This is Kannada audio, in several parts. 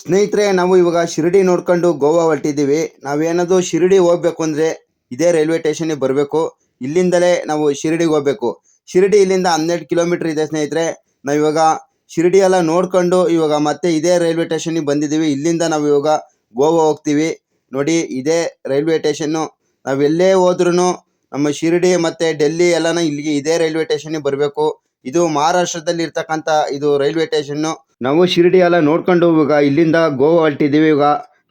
ಸ್ನೇಹಿತರೆ, ನಾವು ಇವಾಗ ಶಿರಡಿ ನೋಡ್ಕೊಂಡು ಗೋವಾ ಹೊರಟಿದ್ದೀವಿ. ನಾವೇನಾದ್ರು ಶಿರಡಿ ಹೋಗ್ಬೇಕು ಅಂದ್ರೆ ಇದೇ ರೈಲ್ವೆ ಸ್ಟೇಷನ್ಗೆ ಬರಬೇಕು. ಇಲ್ಲಿಂದಲೇ ನಾವು ಶಿರಡಿಗೆ ಹೋಗ್ಬೇಕು. ಶಿರಡಿ ಇಲ್ಲಿಂದ ಹನ್ನೆರಡು ಕಿಲೋಮೀಟರ್ ಇದೆ ಸ್ನೇಹಿತರೆ. ನಾವು ಇವಾಗ ಶಿರಡಿ ಎಲ್ಲ ನೋಡ್ಕೊಂಡು ಇವಾಗ ಮತ್ತೆ ಇದೇ ರೈಲ್ವೆ ಸ್ಟೇಷನ್ಗೆ ಬಂದಿದ್ದೀವಿ. ಇಲ್ಲಿಂದ ನಾವು ಇವಾಗ ಗೋವಾ ಹೋಗ್ತೀವಿ. ನೋಡಿ, ಇದೇ ರೈಲ್ವೆ ಸ್ಟೇಷನ್ನು ನಾವು ಎಲ್ಲೇ ಹೋದ್ರೂ ನಮ್ಮ ಶಿರಡಿ ಮತ್ತೆ ಡೆಲ್ಲಿ ಎಲ್ಲಾನು ಇಲ್ಲಿಗೆ ಇದೇ ರೈಲ್ವೆ ಸ್ಟೇಷನ್ಗೆ ಬರಬೇಕು. ಇದು ಮಹಾರಾಷ್ಟ್ರದಲ್ಲಿ ಇರ್ತಕ್ಕಂಥ ಇದು ರೈಲ್ವೆ ಸ್ಟೇಷನ್ನು ನಾವು ಶಿರಡಿ ಎಲ್ಲ ನೋಡ್ಕೊಂಡು ಇವಾಗ ಇಲ್ಲಿಂದ ಗೋವಾ ಹೊರಟಿದ್ದೀವಿ. ಇವಾಗ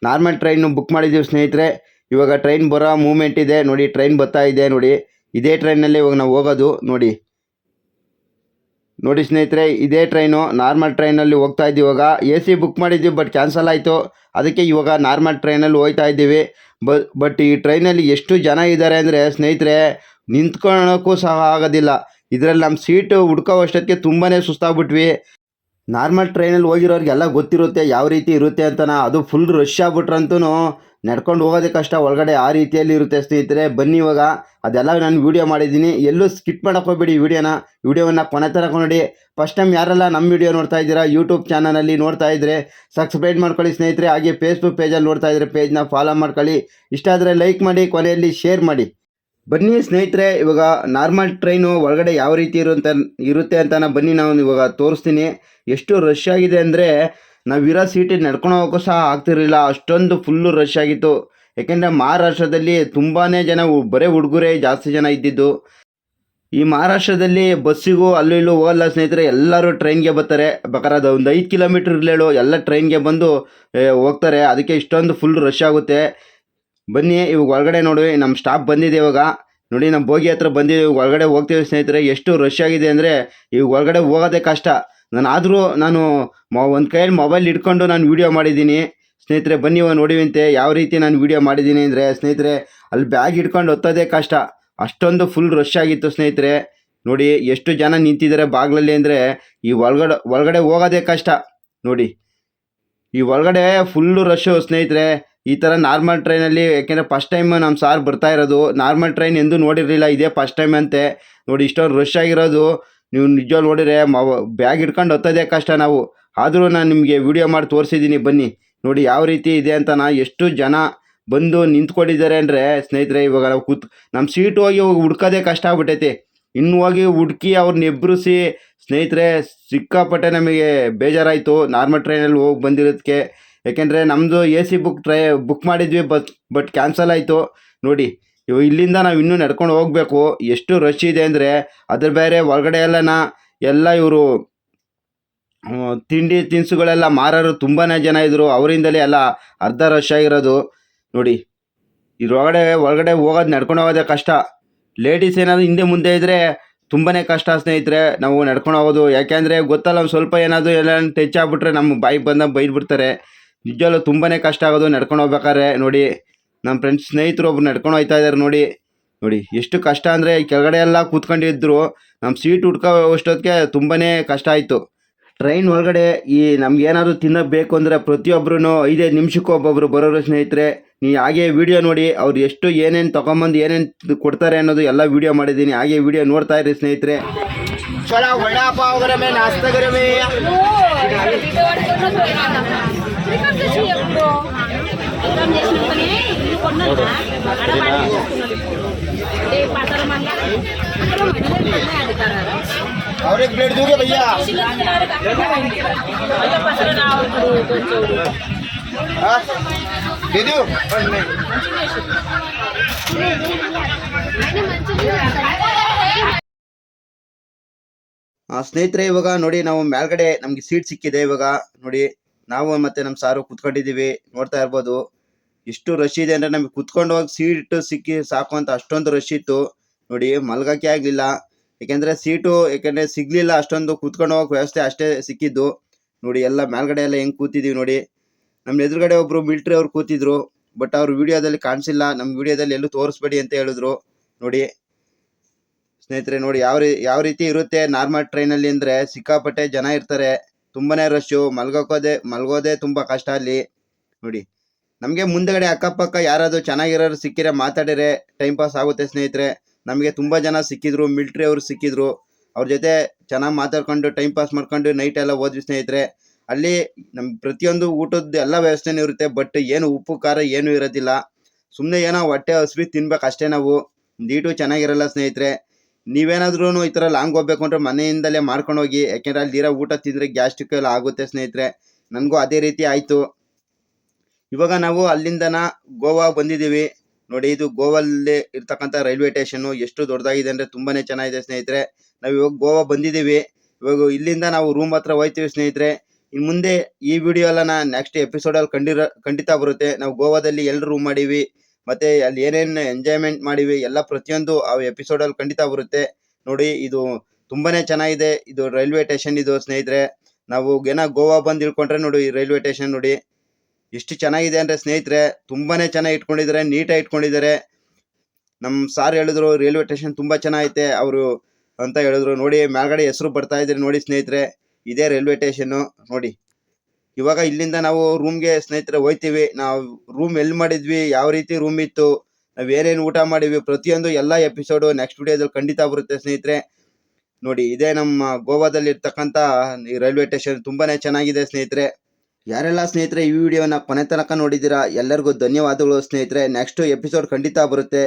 ನಾರ್ಮಲ್ ಟ್ರೈನ್ ಬುಕ್ ಮಾಡಿದ್ದೀವಿ ಸ್ನೇಹಿತರೆ. ಇವಾಗ ಟ್ರೈನ್ ಬರೋ ಮೂಮೆಂಟ್ ಇದೆ. ನೋಡಿ, ಟ್ರೈನ್ ಬರ್ತಾ ಇದೆ. ನೋಡಿ, ಇದೇ ಟ್ರೈನಲ್ಲಿ ಇವಾಗ ನಾವು ಹೋಗೋದು. ನೋಡಿ ನೋಡಿ ಸ್ನೇಹಿತರೆ, ಇದೇ ಟ್ರೈನು ನಾರ್ಮಲ್ ಟ್ರೈನಲ್ಲಿ ಹೋಗ್ತಾ ಇದ್ದೀವಿ. ಇವಾಗ ಎ ಸಿ ಬುಕ್ ಮಾಡಿದ್ದೀವಿ, ಬಟ್ ಕ್ಯಾನ್ಸಲ್ ಆಯಿತು. ಅದಕ್ಕೆ ಇವಾಗ ನಾರ್ಮಲ್ ಟ್ರೈನಲ್ಲಿ ಹೋಗ್ತಾ ಇದ್ದೀವಿ. ಬಟ್ ಈ ಟ್ರೈನಲ್ಲಿ ಎಷ್ಟು ಜನ ಇದ್ದಾರೆ ಅಂದರೆ ಸ್ನೇಹಿತರೆ, ನಿಂತ್ಕೊಳ್ಳೋಕ್ಕೂ ಸಹ ಆಗೋದಿಲ್ಲ. ಇದರಲ್ಲಿ ನಮ್ಮ ಸೀಟು ಹುಡ್ಕೋ ಅಷ್ಟೊತ್ತಿಗೆ ತುಂಬಾ ಸುಸ್ತಾಗ್ಬಿಟ್ವಿ. ನಾರ್ಮಲ್ ಟ್ರೈನಲ್ಲಿ ಹೋಗಿರೋರಿಗೆಲ್ಲ ಗೊತ್ತಿರುತ್ತೆ ಯಾವ ರೀತಿ ಇರುತ್ತೆ ಅಂತನ. ಅದು ಫುಲ್ ರಶ್ ಆಗ್ಬಿಟ್ರಂತೂ ನಡ್ಕೊಂಡು ಹೋಗೋದೇ ಕಷ್ಟ. ಒಳಗಡೆ ಆ ರೀತಿಯಲ್ಲಿ ಇರುತ್ತೆ ಸ್ನೇಹಿತರೆ. ಬನ್ನಿ ಇವಾಗ. ಅದೆಲ್ಲ ನಾನು ವೀಡಿಯೋ ಮಾಡಿದ್ದೀನಿ. ಎಲ್ಲೂ ಸ್ಕಿಟ್ ಮಾಡಕ್ಕೆ ಹೋಗ್ಬೇಡಿ ವಿಡಿಯೋನ ವಿಡಿಯೋವನ್ನು ಕೊನೆ ತನಕ ನೋಡಿ. ಫಸ್ಟ್ ಟೈಮ್ ಯಾರೆಲ್ಲ ನಮ್ಮ ವಿಡಿಯೋ ನೋಡ್ತಾ ಇದ್ದೀರಾ ಯೂಟ್ಯೂಬ್ ಚಾನಲಲ್ಲಿ ನೋಡ್ತಾ ಇದ್ದರೆ ಸಬ್ಸ್ಕ್ರೈಬ್ ಮಾಡ್ಕೊಳ್ಳಿ ಸ್ನೇಹಿತರೆ. ಹಾಗೆ ಫೇಸ್ಬುಕ್ ಪೇಜಲ್ಲಿ ನೋಡ್ತಾ ಇದ್ದರೆ ಪೇಜ್ನ ಫಾಲೋ ಮಾಡ್ಕೊಳ್ಳಿ. ಇಷ್ಟ ಆದರೆ ಲೈಕ್ ಮಾಡಿ, ಕೊನೆಯಲ್ಲಿ ಶೇರ್ ಮಾಡಿ. ಬನ್ನಿ ಸ್ನೇಹಿತರೆ, ಇವಾಗ ನಾರ್ಮಲ್ ಟ್ರೈನು ಒಳಗಡೆ ಯಾವ ರೀತಿ ಇರುತ್ತೆ ಇರುತ್ತೆ ಅಂತ ನಾನು ಬನ್ನಿ ನಾವು ಇವಾಗ ತೋರಿಸ್ತೀನಿ. ಎಷ್ಟು ರಶ್ ಆಗಿದೆ ಅಂದರೆ ನಾವಿರೋ ಸೀಟಿಗೆ ನಡ್ಕೊಂಡು ಹೋಗೋಕ್ಕೂ ಸಹ ಆಗ್ತಿರಲಿಲ್ಲ. ಅಷ್ಟೊಂದು ಫುಲ್ಲು ರಶ್ ಆಗಿತ್ತು. ಯಾಕೆಂದರೆ ಮಹಾರಾಷ್ಟ್ರದಲ್ಲಿ ತುಂಬಾ ಜನ ಬರೀ ಹುಡುಗರೇ ಜಾಸ್ತಿ ಜನ ಇದ್ದಿದ್ದು. ಈ ಮಹಾರಾಷ್ಟ್ರದಲ್ಲಿ ಬಸ್ಸಿಗೂ ಅಲ್ಲೂ ಇಲ್ಲೂ ಹೋಗಲ್ಲ ಸ್ನೇಹಿತರೆ, ಎಲ್ಲರೂ ಟ್ರೈನ್ಗೆ ಬರ್ತಾರೆ. ಬೇಕಾದ್ರೆ ಒಂದು ಐದು ಕಿಲೋಮೀಟ್ರ್ ಇರಲೇಳು, ಎಲ್ಲ ಟ್ರೈನ್ಗೆ ಬಂದು ಹೋಗ್ತಾರೆ. ಅದಕ್ಕೆ ಇಷ್ಟೊಂದು ಫುಲ್ ರಶ್ ಆಗುತ್ತೆ. ಬನ್ನಿ, ಇವಾಗ ಒಳಗಡೆ ನೋಡಿ ನಮ್ಮ ಸ್ಟಾಪ್ ಬಂದಿದೆ ಇವಾಗ. ನೋಡಿ ನಮ್ಮ ಬೋಗಿ ಹತ್ರ ಬಂದಿದ್ದೀವಿ ಒಳಗಡೆ ಹೋಗ್ತೀವಿ ಸ್ನೇಹಿತರೆ. ಎಷ್ಟು ರಶ್ ಆಗಿದೆ ಅಂದರೆ, ಇವಾಗ ಒಳಗಡೆ ಹೋಗೋದೇ ಕಷ್ಟ. ನಾನು ಆದರೂ ನಾನು ಒಂದು ಕೈಯಲ್ಲಿ ಮೊಬೈಲ್ ಇಟ್ಕೊಂಡು ನಾನು ವೀಡಿಯೋ ಮಾಡಿದ್ದೀನಿ. ಸ್ನೇಹಿತರೆ, ಬನ್ನಿ ನೋಡಿವಂತೆ, ಯಾವ ರೀತಿ ನಾನು ವೀಡಿಯೋ ಮಾಡಿದ್ದೀನಿ ಅಂದರೆ, ಸ್ನೇಹಿತರೆ, ಅಲ್ಲಿ ಬ್ಯಾಗ್ ಇಟ್ಕೊಂಡು ಒತ್ತೋದೇ ಕಷ್ಟ. ಅಷ್ಟೊಂದು ಫುಲ್ ರಶ್ ಆಗಿತ್ತು ಸ್ನೇಹಿತರೆ. ನೋಡಿ, ಎಷ್ಟು ಜನ ನಿಂತಿದ್ದಾರೆ ಬಾಗಿಲಲ್ಲಿ ಅಂದರೆ, ಈ ಒಳಗಡೆ ಒಳಗಡೆ ಹೋಗೋದೇ ಕಷ್ಟ. ನೋಡಿ, ಈ ಒಳಗಡೆ ಫುಲ್ಲು ರಶ್ಶು ಸ್ನೇಹಿತರೆ. ಈ ಥರ ನಾರ್ಮಲ್ ಟ್ರೈನಲ್ಲಿ ಯಾಕೆಂದರೆ ಫಸ್ಟ್ ಟೈಮ್ ನಮ್ಮ ಸಾರ್ ಬರ್ತಾ ಇರೋದು. ನಾರ್ಮಲ್ ಟ್ರೈನ್ ಎಂದೂ ನೋಡಿರಲಿಲ್ಲ, ಇದೇ ಫಸ್ಟ್ ಟೈಮ್ ಅಂತೆ. ನೋಡಿ, ಇಷ್ಟೊಂದು ರಶ್ ಆಗಿರೋದು. ನೀವು ನಿಜವಾಗ್ಲೂ ನೋಡಿದರೆ ಬ್ಯಾಗ್ ಇಟ್ಕೊಂಡು ಹತ್ತೋದೇ ಕಷ್ಟ ನಾವು. ಆದರೂ ನಾನು ನಿಮಗೆ ವಿಡಿಯೋ ಮಾಡಿ ತೋರಿಸಿದ್ದೀನಿ ಬನ್ನಿ. ನೋಡಿ, ಯಾವ ರೀತಿ ಇದೆ ಅಂತ ನಾ ಎಷ್ಟು ಜನ ಬಂದು ನಿಂತ್ಕೊಂಡಿದ್ದಾರೆ ಅಂದರೆ, ಸ್ನೇಹಿತರೆ, ಇವಾಗ ನಾವು ಕೂತ್ ನಮ್ಮ ಸೀಟ್ ಹೋಗಿ ಹೋಗಿ ಹುಡ್ಕೋದೇ ಕಷ್ಟ ಆಗ್ಬಿಟ್ಟೈತಿ ಇನ್ನು ಹೋಗಿ ಹುಡುಕಿ ಅವ್ರನ್ನ ಎಬ್ಬರಿಸಿ ಸ್ನೇಹಿತರೆ, ಸಿಕ್ಕಾಪಟ್ಟೆ ನಮಗೆ ಬೇಜಾರಾಯಿತು. ನಾರ್ಮಲ್ ಟ್ರೈನಲ್ಲಿ ಹೋಗಿ ಬಂದಿರೋದಕ್ಕೆ ಯಾಕೆಂದರೆ ನಮ್ಮದು A C book try book ಮಾಡಿದ್ವಿ ಬಟ್ ಬಟ್ ಕ್ಯಾನ್ಸಲ್ ಆಯಿತು. ನೋಡಿ ಇಲ್ಲಿಂದ ನಾವು ಇನ್ನೂ ನಡ್ಕೊಂಡು ಹೋಗಬೇಕು. ಎಷ್ಟು ರಶ್ ಇದೆ ಅಂದರೆ ಅದ್ರ ಬೇರೆ ಒಳಗಡೆ ಎಲ್ಲನ, ಎಲ್ಲ ಇವರು ತಿಂಡಿ ತಿನಿಸುಗಳೆಲ್ಲ ಮಾರೋರು ತುಂಬಾ ಜನ ಇದ್ದರು ಅವರಿಂದಲೇ ಎಲ್ಲ ಅರ್ಧ ರಶ್ ಆಗಿರೋದು. ನೋಡಿ, ಇದ್ರೊಳಗಡೆ, ಒಳಗಡೆ ಹೋಗೋದು ನಡ್ಕೊಂಡು ಹೋಗೋದೇ ಕಷ್ಟ. ಲೇಡೀಸ್ ಏನಾದರೂ ಹಿಂದೆ ಮುಂದೆ ಇದ್ದರೆ ತುಂಬಾ ಕಷ್ಟ ಸ್ನೇಹಿತರೆ, ನಾವು ನಡ್ಕೊಂಡು ಹೋಗೋದು. ಯಾಕೆಂದರೆ ಗೊತ್ತಲ್ಲ ಸ್ವಲ್ಪ ಏನಾದರೂ ಎಲ್ಲ ಟಚ್ ಆಗ್ಬಿಟ್ರೆ ನಮ್ಮ ಬಾಯಿಗೆ ಬಂದಾಗ ಬೈದ್ಬಿಡ್ತಾರೆ. ನಿಜವಲ್ಲೂ ತುಂಬಾ ಕಷ್ಟ ಆಗೋದು. ನಡ್ಕೊಂಡು ಹೋಗ್ಬೇಕಾದ್ರೆ ನೋಡಿ ನಮ್ಮ ಫ್ರೆಂಡ್ಸ್ ಸ್ನೇಹಿತರು ಒಬ್ರು ನಡ್ಕೊಂಡು ಹೋಗ್ತಾ ಇದ್ದಾರೆ ನೋಡಿ. ನೋಡಿ, ಎಷ್ಟು ಕಷ್ಟ ಅಂದರೆ ಕೆಳಗಡೆ ಎಲ್ಲ ಕೂತ್ಕೊಂಡಿದ್ರು ನಮ್ಮ ಸೀಟ್ ಹುಡ್ಕೋ ಅಷ್ಟೊತ್ತಿಗೆ ತುಂಬಾ ಕಷ್ಟ ಆಯಿತು. ಟ್ರೈನ್ ಒಳಗಡೆ ಈ ನಮ್ಗೆ ಏನಾದರೂ ತಿನ್ನೋಕೆ ಬೇಕು ಅಂದರೆ ಪ್ರತಿಯೊಬ್ಬರೂ ಐದೈದು ನಿಮಿಷಕ್ಕೂ ಒಬ್ಬೊಬ್ರು ಬರೋರು ಸ್ನೇಹಿತರೆ ನೀವು ಹಾಗೆ ವಿಡಿಯೋ ನೋಡಿ, ಅವ್ರು ಎಷ್ಟು ಏನೇನು ತೊಗೊಂಬಂದು ಏನೇನು ಕೊಡ್ತಾರೆ ಅನ್ನೋದು ಎಲ್ಲ ವಿಡಿಯೋ ಮಾಡಿದ್ದೀನಿ. ಹಾಗೆ ವಿಡಿಯೋ ನೋಡ್ತಾ ಇರಿ ಸ್ನೇಹಿತರೆ. ಚಲೋ और एक प्लेट दोगे भैया दे दो ಸ್ನೇಹಿತರೆ, ಇವಾಗ ನೋಡಿ ನಾವು ಮೇಲ್ಗಡೆ ನಮ್ಗೆ ಸೀಟ್ ಸಿಕ್ಕಿದೆ ಇವಾಗ. ನೋಡಿ ನಾವು ಮತ್ತೆ ನಮ್ಮ ಸಾರು ಕುತ್ಕೊಂಡಿದೀವಿ ನೋಡ್ತಾ ಇರ್ಬೋದು. ಎಷ್ಟು ರಶ್ ಇದೆ ಅಂದ್ರೆ ನಮಗೆ ಕುತ್ಕೊಂಡು ಹೋಗಿ ಸೀಟ್ ಸಿಕ್ಕಿ ಸಾಕು ಅಂತ ಅಷ್ಟೊಂದು ರಶ್ ಇತ್ತು. ನೋಡಿ, ಮಲ್ಗಕ್ಕೆ ಆಗ್ಲಿಲ್ಲ. ಯಾಕೆಂದ್ರೆ ಸೀಟು ಯಾಕೆಂದ್ರೆ ಸಿಗ್ಲಿಲ್ಲ ಅಷ್ಟೊಂದು, ಕುತ್ಕೊಂಡು ಹೋಗಕ್ ವ್ಯವಸ್ಥೆ ಅಷ್ಟೇ ಸಿಕ್ಕಿದ್ದು. ನೋಡಿ, ಎಲ್ಲ ಮೇಲ್ಗಡೆ ಎಲ್ಲ ಹೆಂಗ್ ಕೂತಿದೀವಿ ನೋಡಿ. ನಮ್ಮ ಎದುರುಗಡೆ ಒಬ್ರು ಮಿಲ್ಟ್ರಿ ಅವ್ರು ಕೂತಿದ್ರು ಬಟ್ ಅವ್ರ ವಿಡಿಯೋದಲ್ಲಿ ಕಾಣಿಸಿಲ್ಲ. ನಮ್ಮ ವಿಡಿಯೋದಲ್ಲಿ ಎಲ್ಲೂ ತೋರಿಸ್ಬೇಡಿ ಅಂತ ಹೇಳಿದ್ರು. ನೋಡಿ, ಸ್ನೇಹಿತರೆ, ನೋಡಿ, ಯಾವ ರೀ, ಯಾವ ರೀತಿ ಇರುತ್ತೆ ನಾರ್ಮಲ್ ಟ್ರೈನಲ್ಲಿ ಅಂದರೆ ಸಿಕ್ಕಾಪಟ್ಟೆ ಜನ ಇರ್ತಾರೆ. ತುಂಬಾನೇ ರಶ್ಶು ಮಲ್ಗೋಕೋದೆ ಮಲ್ಗೋದೆ ತುಂಬ ಕಷ್ಟ ಅಲ್ಲಿ. ನೋಡಿ, ನಮಗೆ ಮುಂದಗಡೆ ಅಕ್ಕಪಕ್ಕ ಯಾರಾದರೂ ಚೆನ್ನಾಗಿರೋರು ಸಿಕ್ಕಿರೆ ಮಾತಾಡಿದ್ರೆ ಟೈಮ್ ಪಾಸ್ ಆಗುತ್ತೆ ಸ್ನೇಹಿತರೆ. ನಮಗೆ ತುಂಬ ಜನ ಸಿಕ್ಕಿದ್ರು ಮಿಲ್ಟ್ರಿ ಅವರು ಸಿಕ್ಕಿದ್ರು. ಅವ್ರ ಜೊತೆ ಚೆನ್ನಾಗಿ ಮಾತಾಡ್ಕೊಂಡು ಟೈಮ್ ಪಾಸ್ ಮಾಡ್ಕೊಂಡು ನೈಟ್ ಎಲ್ಲ ಹೋದ್ವಿ ಸ್ನೇಹಿತರೆ. ಅಲ್ಲಿ ನಮ್ಮ ಪ್ರತಿಯೊಂದು ಊಟದ ಎಲ್ಲ ವ್ಯವಸ್ಥೆನೂ ಇರುತ್ತೆ ಬಟ್ ಏನು ಉಪ್ಪು, ಖಾರ ಏನೂ ಇರೋದಿಲ್ಲ. ಸುಮ್ಮನೆ ಏನೋ ಹೊಟ್ಟೆ ಹಸ್ವಿ ತಿನ್ಬೇಕು ಅಷ್ಟೇ ನಾವು. ನೀಟು ಚೆನ್ನಾಗಿರಲ್ಲ ಸ್ನೇಹಿತರೆ. ನೀವೇನಾದ್ರೂ ಈ ಥರ ಲಾಂಗ್ ಹೋಗ್ಬೇಕು ಅಂದ್ರೆ ಮನೆಯಿಂದಲೇ ಮಾಡ್ಕೊಂಡು ಹೋಗಿ ಯಾಕೆಂದ್ರೆ ಅಲ್ಲಿರೋ ಊಟ ತಿಂದರೆ ಗ್ಯಾಸ್ಟ್ರಿಕ್ ಎಲ್ಲ ಆಗುತ್ತೆ ಸ್ನೇಹಿತರೆ. ನನಗೂ ಅದೇ ರೀತಿ ಆಯಿತು. ಇವಾಗ ನಾವು ಅಲ್ಲಿಂದನ ಗೋವಾ ಬಂದಿದ್ದೀವಿ. ನೋಡಿ, ಇದು ಗೋವಲ್ಲಿ ಇರ್ತಕ್ಕಂಥ ರೈಲ್ವೆ ಸ್ಟೇಷನ್ ಎಷ್ಟು ದೊಡ್ಡದಾಗಿದೆ ಅಂದರೆ ತುಂಬಾನೇ ಚೆನ್ನಾಗಿದೆ ಸ್ನೇಹಿತರೆ. ನಾವು ಇವಾಗ ಗೋವಾ ಬಂದಿದ್ದೀವಿ. ಇವಾಗ ಇಲ್ಲಿಂದ ನಾವು ರೂಮ್ ಹತ್ರ ಹೋಯ್ತೀವಿ ಸ್ನೇಹಿತರೆ. ಇನ್ನು ಮುಂದೆ ಈ ವಿಡಿಯೋ ಎಲ್ಲ ನಾ ನೆಕ್ಸ್ಟ್ ಎಪಿಸೋಡಲ್ಲಿ ಕಂಡಿರೋ, ಖಂಡಿತ ಬರುತ್ತೆ. ನಾವು ಗೋವಾದಲ್ಲಿ ಎಲ್ಲಿ ರೂಮ್ ಮಾಡೀವಿ. ಮತ್ತೆ ಅಲ್ಲಿ ಏನೇನು ಎಂಜಾಯ್ಮೆಂಟ್ ಮಾಡಿವಿ ಎಲ್ಲ ಪ್ರತಿಯೊಂದು ಆ ಎಪಿಸೋಡ್ ಅಲ್ಲಿ ಖಂಡಿತ ಬರುತ್ತೆ. ನೋಡಿ, ಇದು ತುಂಬಾನೇ ಚೆನ್ನಾಗಿದೆ. ಇದು ರೈಲ್ವೆ ಸ್ಟೇಷನ್ ಇದು ಸ್ನೇಹಿತರೆ. ನಾವು ಏನೋ ಗೋವಾ ಬಂದು ಇಳ್ಕೊಂಡ್ರೆ ನೋಡಿ ಈ ರೈಲ್ವೆ ಸ್ಟೇಷನ್ ನೋಡಿ. ಎಷ್ಟು ಚೆನ್ನಾಗಿದೆ ಅಂದ್ರೆ ಸ್ನೇಹಿತರೆ, ತುಂಬಾನೇ ಚೆನ್ನಾಗಿ ಇಟ್ಕೊಂಡಿದ್ದಾರೆ, ನೀಟಾಗಿ ಇಟ್ಕೊಂಡಿದ್ದಾರೆ. ನಮ್ ಸಾರ್ ಹೇಳಿದ್ರು ರೈಲ್ವೆ ಸ್ಟೇಷನ್ ತುಂಬಾ ಚೆನ್ನಾಗೈತೆ. ಅವರು ಅಂತ ಹೇಳಿದ್ರು. ನೋಡಿ, ಮೇಲ್ಗಡೆ ಹೆಸರು ಬರ್ತಾ ಇದ್ರೆ ನೋಡಿ ಸ್ನೇಹಿತರೆ, ಇದೇ ರೈಲ್ವೆ ಸ್ಟೇಷನ್ ನೋಡಿ. ಇವಾಗ ಇಲ್ಲಿಂದ ನಾವು ರೂಮ್ಗೆ ಸ್ನೇಹಿತರೆ ಹೋಯ್ತಿವಿ. ನಾವು ರೂಮ್ ಎಲ್ಲಿ ಮಾಡಿದ್ವಿ, ಯಾವ ರೀತಿ ರೂಮ್ ಇತ್ತು, ನಾವ್ ಏನೇನು ಊಟ ಮಾಡಿವಿ ಪ್ರತಿಯೊಂದು ಎಲ್ಲ ಎಪಿಸೋಡ್ ನೆಕ್ಸ್ಟ್ ವಿಡಿಯೋದಲ್ಲಿ ಖಂಡಿತ ಬರುತ್ತೆ ಸ್ನೇಹಿತರೆ. ನೋಡಿ, ಇದೇ ನಮ್ಮ ಗೋವಾದಲ್ಲಿ ಇರ್ತಕ್ಕಂಥ ಈ ರೈಲ್ವೆ ಸ್ಟೇಷನ್ ತುಂಬಾನೇ ಚೆನ್ನಾಗಿದೆ ಸ್ನೇಹಿತರೆ. ಯಾರೆಲ್ಲ ಸ್ನೇಹಿತರೆ ಈ ವಿಡಿಯೋನ ಕೊನೆ ತನಕ ನೋಡಿದ್ದೀರಾ, ಎಲ್ಲರಿಗೂ ಧನ್ಯವಾದಗಳು ಸ್ನೇಹಿತರೆ. ನೆಕ್ಸ್ಟ್ ಎಪಿಸೋಡ್ ಖಂಡಿತ ಬರುತ್ತೆ.